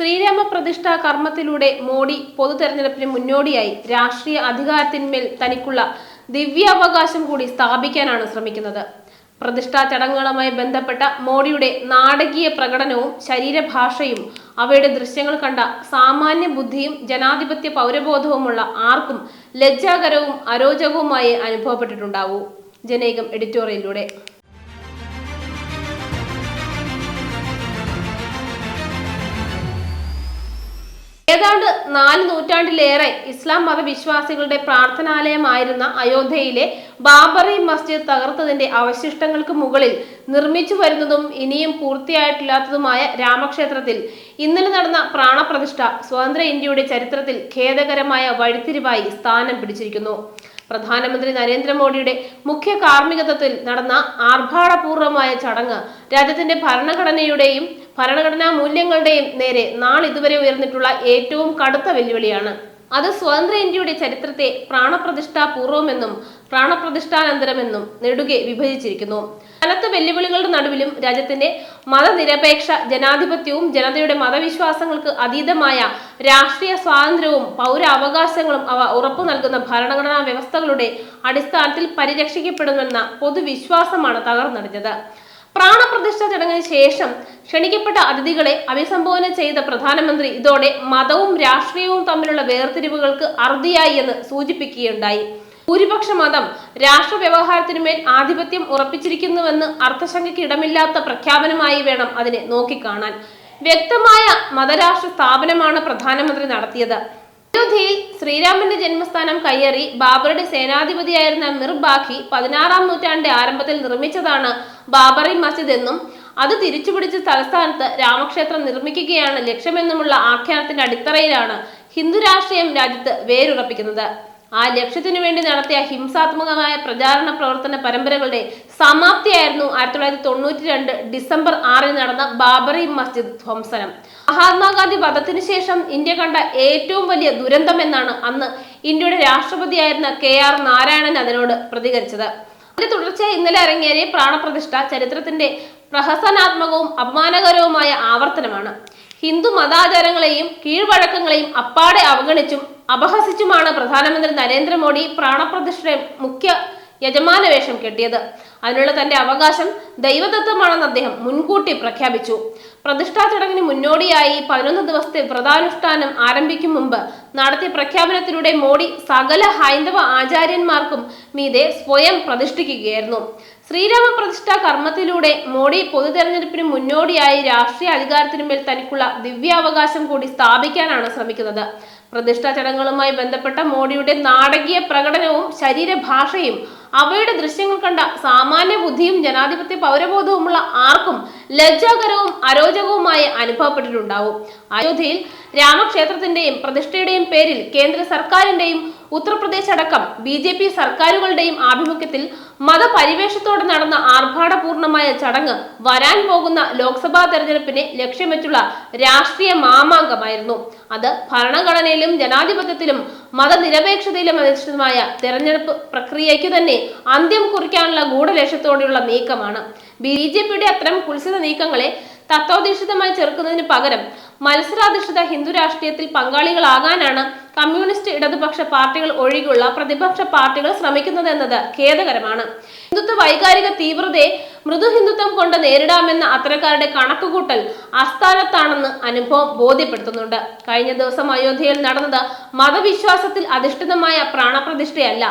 ശ്രീരാമ പ്രതിഷ്ഠ കർമ്മത്തിലൂടെ മോഡി പൊതു തെരഞ്ഞെടുപ്പിന് മുന്നോടിയായി രാഷ്ട്രീയ അധികാരത്തിന്മേൽ തനിക്കുള്ള ദിവ്യാവകാശം കൂടി സ്ഥാപിക്കാനാണ് ശ്രമിക്കുന്നത്. പ്രതിഷ്ഠാ ചടങ്ങുകളുമായി ബന്ധപ്പെട്ട മോഡിയുടെ നാടകീയ പ്രകടനവും ശരീരഭാഷയും അവയുടെ ദൃശ്യങ്ങൾ കണ്ട സാമാന്യ ബുദ്ധിയും ജനാധിപത്യ പൗരബോധവുമുള്ള ആർക്കും ലജ്ജാകരവും അരോചകവുമായി അനുഭവപ്പെട്ടിട്ടുണ്ടാവൂ. ജനേകം എഡിറ്റോറിയലിലൂടെ. ഏതാണ്ട് നാല് നൂറ്റാണ്ടിലേറെ ഇസ്ലാം മതവിശ്വാസികളുടെ പ്രാർത്ഥനാലയമായിരുന്ന അയോധ്യയിലെ ബാബറി മസ്ജിദ് തകർത്തതിന്റെ അവശിഷ്ടങ്ങൾക്ക് മുകളിൽ നിർമ്മിച്ചു വരുന്നതും ഇനിയും പൂർത്തിയായിട്ടില്ലാത്തതുമായ രാമക്ഷേത്രത്തിൽ ഇന്നലെ നടന്ന പ്രാണപ്രതിഷ്ഠ സ്വതന്ത്ര ഇന്ത്യയുടെ ചരിത്രത്തിൽ ഖേദകരമായ വഴിത്തിരിവായി സ്ഥാനം പിടിച്ചിരിക്കുന്നു. പ്രധാനമന്ത്രി നരേന്ദ്രമോദിയുടെ മുഖ്യ കാർമ്മികത്വത്തിൽ നടന്ന ആർഭാടപൂർവമായ ചടങ്ങ് രാജ്യത്തിന്റെ ഭരണഘടനയുടെയും ഭരണഘടനാ മൂല്യങ്ങളുടെയും നേരെ നാളിതുവരെ ഉയർന്നിട്ടുള്ള ഏറ്റവും കടുത്ത വെല്ലുവിളിയാണ്. അത് സ്വതന്ത്ര ഇന്ത്യയുടെ ചരിത്രത്തെ പ്രാണപ്രതിഷ്ഠാപൂർവമെന്നും പ്രാണപ്രതിഷ്ഠാനന്തരമെന്നും നെടുകെ വിഭജിച്ചിരിക്കുന്നു. കനത്ത വെല്ലുവിളികളുടെ നടുവിലും രാജ്യത്തിന്റെ മതനിരപേക്ഷ ജനാധിപത്യവും ജനതയുടെ മതവിശ്വാസങ്ങൾക്ക് അതീതമായ രാഷ്ട്രീയ സ്വാതന്ത്ര്യവും പൗരാവകാശങ്ങളും അവ ഉറപ്പു നൽകുന്ന ഭരണഘടനാ വ്യവസ്ഥകളുടെ അടിസ്ഥാനത്തിൽ പരിരക്ഷിക്കപ്പെടുമെന്ന പൊതുവിശ്വാസമാണ് തകർന്നടിഞ്ഞത്. പ്രാണപ്രതിഷ്ഠ ചടങ്ങിന് ശേഷം ക്ഷണിക്കപ്പെട്ട അതിഥികളെ അഭിസംബോധന ചെയ്ത പ്രധാനമന്ത്രി ഇതോടെ മതവും രാഷ്ട്രീയവും തമ്മിലുള്ള വേർതിരിവുകൾക്ക് അറുതിയായി എന്ന് സൂചിപ്പിക്കുകയുണ്ടായി. ഭൂരിപക്ഷ മതം രാഷ്ട്ര വ്യവഹാരത്തിനുമേൽ ആധിപത്യം ഉറപ്പിച്ചിരിക്കുന്നുവെന്ന് അർത്ഥശങ്കയ്ക്ക് ഇടമില്ലാത്ത പ്രഖ്യാപനമായി വേണം അതിനെ നോക്കിക്കാണാൻ. വ്യക്തമായ മതരാഷ്ട്ര സ്ഥാപനമാണ് പ്രധാനമന്ത്രി നടത്തിയത്. അയോധ്യയിൽ ശ്രീരാമന്റെ ജന്മസ്ഥാനം കയ്യേറി ബാബറുടെ സേനാധിപതിയായിരുന്ന മിർ ബാഖി പതിനാറാം നൂറ്റാണ്ടിന്റെ ആരംഭത്തിൽ നിർമ്മിച്ചതാണ് ബാബറി മസ്ജിദ് എന്നും അത് തിരിച്ചുപിടിച്ച തലസ്ഥാനത്ത് രാമക്ഷേത്രം നിർമ്മിക്കുകയാണ് ലക്ഷ്യമെന്നുമുള്ള ആഖ്യാനത്തിന്റെ അടിത്തറയിലാണ് ഹിന്ദു രാഷ്ട്രീയം രാജ്യത്ത് വേരുറപ്പിക്കുന്നത്. ആ ലക്ഷ്യത്തിനു വേണ്ടി നടത്തിയ ഹിംസാത്മകമായ പ്രചാരണ പ്രവർത്തന പരമ്പരകളുടെ സമാപ്തിയായിരുന്നു ആയിരത്തി തൊള്ളായിരത്തി തൊണ്ണൂറ്റി രണ്ട് ഡിസംബർ ആറിന് നടന്ന ബാബറി മസ്ജിദ് ധ്വംസനം. മഹാത്മാഗാന്ധി വധത്തിനു ശേഷം ഇന്ത്യ കണ്ട ഏറ്റവും വലിയ ദുരന്തം എന്നാണ് അന്ന് ഇന്ത്യയുടെ രാഷ്ട്രപതിയായിരുന്ന കെ ആർ നാരായണൻ അതിനോട് പ്രതികരിച്ചത്. അതിന്റെ തുടർച്ചയായി ഇന്നലെ അരങ്ങേറിയ പ്രാണപ്രതിഷ്ഠ ചരിത്രത്തിന്റെ പ്രഹസനാത്മകവും അപമാനകരവുമായ ആവർത്തനമാണ്. ഹിന്ദു മതാചാരങ്ങളെയും കീഴ്വഴക്കങ്ങളെയും അപ്പാടെ അവഗണിച്ചും അപഹസിച്ചുമാണ് പ്രധാനമന്ത്രി നരേന്ദ്രമോദി പ്രാണപ്രതിഷ്ഠയുടെ മുഖ്യ യജമാന വേഷം കെട്ടിയത്. അതിനുള്ള തന്റെ അവകാശം ദൈവതത്വമാണെന്ന് അദ്ദേഹം മുൻകൂട്ടി പ്രഖ്യാപിച്ചു. പ്രതിഷ്ഠാ ചടങ്ങിന് മുന്നോടിയായി പതിനൊന്ന് ദിവസത്തെ വ്രതാനുഷ്ഠാനം ആരംഭിക്കും മുമ്പ് നടത്തിയ പ്രഖ്യാപനത്തിലൂടെ മോഡി സകല ഹൈന്ദവ ആചാര്യന്മാർക്കും മീതെ സ്വയം പ്രതിഷ്ഠിക്കുകയായിരുന്നു. ശ്രീരാമ പ്രതിഷ്ഠാ കർമ്മത്തിലൂടെ മോഡി പൊതു തെരഞ്ഞെടുപ്പിന് മുന്നോടിയായി രാഷ്ട്രീയ അധികാരത്തിനുമേൽ തനിക്കുള്ള ദിവ്യാവകാശം കൂടി സ്ഥാപിക്കാനാണ് ശ്രമിക്കുന്നത്. പ്രതിഷ്ഠാ ചടങ്ങുകളുമായി ബന്ധപ്പെട്ട മോഡിയുടെ നാടകീയ പ്രകടനവും ശരീരഭാഷയും അവയുടെ ദൃശ്യങ്ങൾ കണ്ട സാമാന്യ ബുദ്ധിയും ജനാധിപത്യ പൗരബോധവുമുള്ള ആർക്കും ലജ്ജാകരവും അരോചകവുമായി അനുഭവപ്പെട്ടിട്ടുണ്ടാവും. അയോധ്യയിൽ രാമക്ഷേത്രത്തിന്റെയും പ്രതിഷ്ഠയുടെയും പേരിൽ കേന്ദ്ര സർക്കാരിന്റെയും ഉത്തർപ്രദേശ് അടക്കം ബി ജെ പി സർക്കാരുകളുടെയും ആഭിമുഖ്യത്തിൽ മതപരിവേഷത്തോടെ നടന്ന ആർഭാടപൂർണമായ ചടങ്ങ് വരാൻ പോകുന്ന ലോക്സഭാ തെരഞ്ഞെടുപ്പിനെ ലക്ഷ്യം വെച്ചുള്ള രാഷ്ട്രീയ മാമാങ്കമായിരുന്നു. അത് ഭരണഘടനയിലും ജനാധിപത്യത്തിലും മതനിരപേക്ഷതയിലും അധിഷ്ഠിതമായ തെരഞ്ഞെടുപ്പ് പ്രക്രിയയ്ക്ക് തന്നെ അന്ത്യം കുറിക്കാനുള്ള ഗൂഢലക്ഷ്യത്തോടെയുള്ള നീക്കമാണ്. ബി ജെ പിയുടെ അത്തരം കുൽസിത നീക്കങ്ങളെ തത്വാധിഷ്ഠിതമായി ചെറുക്കുന്നതിന് പകരം മത്സരാധിഷ്ഠിത ഹിന്ദു രാഷ്ട്രീയത്തിൽ പങ്കാളികളാകാനാണ് കമ്മ്യൂണിസ്റ്റ് ഇടതുപക്ഷ പാർട്ടികൾ ഒഴികെയുള്ള പ്രതിപക്ഷ പാർട്ടികൾ ശ്രമിക്കുന്നത് എന്നത് ഖേദകരമാണ്. ഹിന്ദുത്വ വൈകാരിക തീവ്രതയെ മൃദു ഹിന്ദുത്വം കൊണ്ട് നേരിടാമെന്ന അത്തരക്കാരുടെ കണക്കുകൂട്ടൽ അസ്ഥാനത്താണെന്ന് അനുഭവം ബോധ്യപ്പെടുത്തുന്നുണ്ട്. കഴിഞ്ഞ ദിവസം അയോധ്യയിൽ നടന്നത് മതവിശ്വാസത്തിൽ അധിഷ്ഠിതമായ പ്രാണപ്രതിഷ്ഠയല്ല.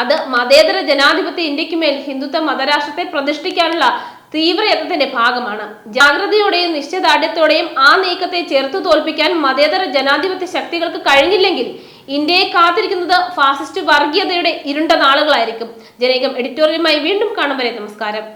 അത് മതേതര ജനാധിപത്യ ഇന്ത്യക്കുമേൽ ഹിന്ദുത്വ മതരാഷ്ട്രത്തെ പ്രതിഷ്ഠിക്കാനുള്ള തീവ്രയത്നത്തിന്റെ ഭാഗമാണ്. ജാഗ്രതയോടെയും നിശ്ചയദാർഢ്യത്തോടെയും ആ നീക്കത്തെ ചെറുത്തു തോൽപ്പിക്കാൻ മതേതര ജനാധിപത്യ ശക്തികൾക്ക് കഴിഞ്ഞില്ലെങ്കിൽ ഇന്ത്യയെ കാത്തിരിക്കുന്നത് ഫാസിസ്റ്റ് വർഗീയതയുടെ ഇരുണ്ട നാളുകളായിരിക്കും. ജനകം എഡിറ്റോറിയലുമായി വീണ്ടും കാണും വരെ. നമസ്കാരം.